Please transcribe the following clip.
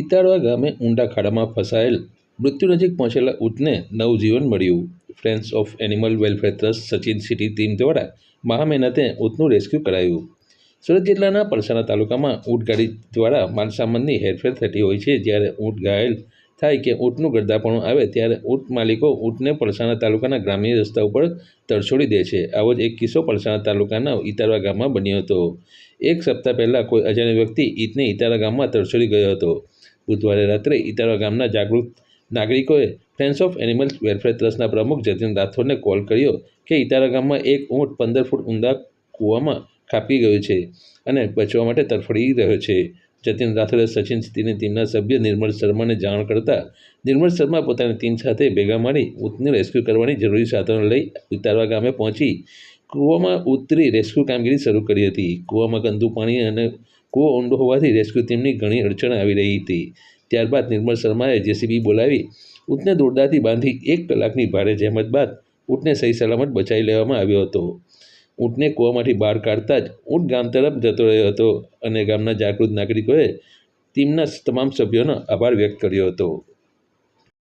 ઇતારવા ગામે ઊંડા ખાડામાં ફસાયેલ મૃત્યુ નજીક પહોંચેલા ઊંટને નવજીવન મળ્યું. Friends of animal welfare trust Sachin city team દ્વારા મહામહેનતે ઊંટનું રેસ્ક્યુ કરાયું. સુરત જિલ્લાના પરસાણા તાલુકામાં ઊંટગાડી દ્વારા માલસામાનની હેરફેર થતી હોય છે, જ્યારે ઊંટ ઘાયલ થાય કે ઊંટનું ગરદાપણું આવે ત્યારે ઊંટ માલિકો ઊંટને પલસાણા તાલુકાના ગ્રામ્ય રસ્તા ઉપર તરછોડી દે છે. આવો જ એક કિસ્સો પલસાણા તાલુકાના ઇતારવા ગામમાં બન્યો હતો. એક સપ્તાહ પહેલાં કોઈ અજાણ્યો વ્યક્તિ ઈંટને ઇતારા ગામમાં તરછોડી ગયો હતો. બુધવારે રાત્રે ઇતારવા ગામના જાગૃત નાગરિકોએ ફ્રેન્ડ્સ ઓફ એનિમલ વેલફેર ટ્રસ્ટના પ્રમુખ જતીન રાઠોડને કોલ કર્યો કે ઇતારા ગામમાં એક ઊંટ પંદર ફૂટ ઊંડા કૂવામાં ખાપી ગયું છે અને બચવા માટે તરફડી રહ્યો છે. જતીન રાઠોડે સચિન સિટીની ટીમના સભ્ય નિર્મલ શર્માને જાણ કરતાં નિર્મલ શર્મા પોતાની ટીમ સાથે ભેગા મળી ઊંટને રેસ્ક્યુ કરવાની જરૂરી સાધનો લઈ ઉતારવા ગામે પહોંચી કૂવામાં ઉતરી રેસ્ક્યુ કામગીરી શરૂ કરી હતી. કૂવામાં ગંદુ પાણી અને કૂવો ઊંડો હોવાથી રેસ્ક્યુ ટીમની ઘણી અડચણ આવી રહી હતી. ત્યારબાદ નિર્મલ શર્માએ જેસીબી બોલાવી ઊંટને દોરડાથી બાંધી એક કલાકની ભારે જહેમત બાદ ઊંટને સહી સલામત બચાવી લેવામાં આવ્યો હતો. ઊંટને કૂવામાંથી બહાર કાઢતા જ ઊંટ ગામ તરફ જતો રહ્યો હતો અને ગામના જાગૃત નાગરિકોએ ટીમના તમામ સભ્યોનો આભાર વ્યક્ત કર્યો હતો.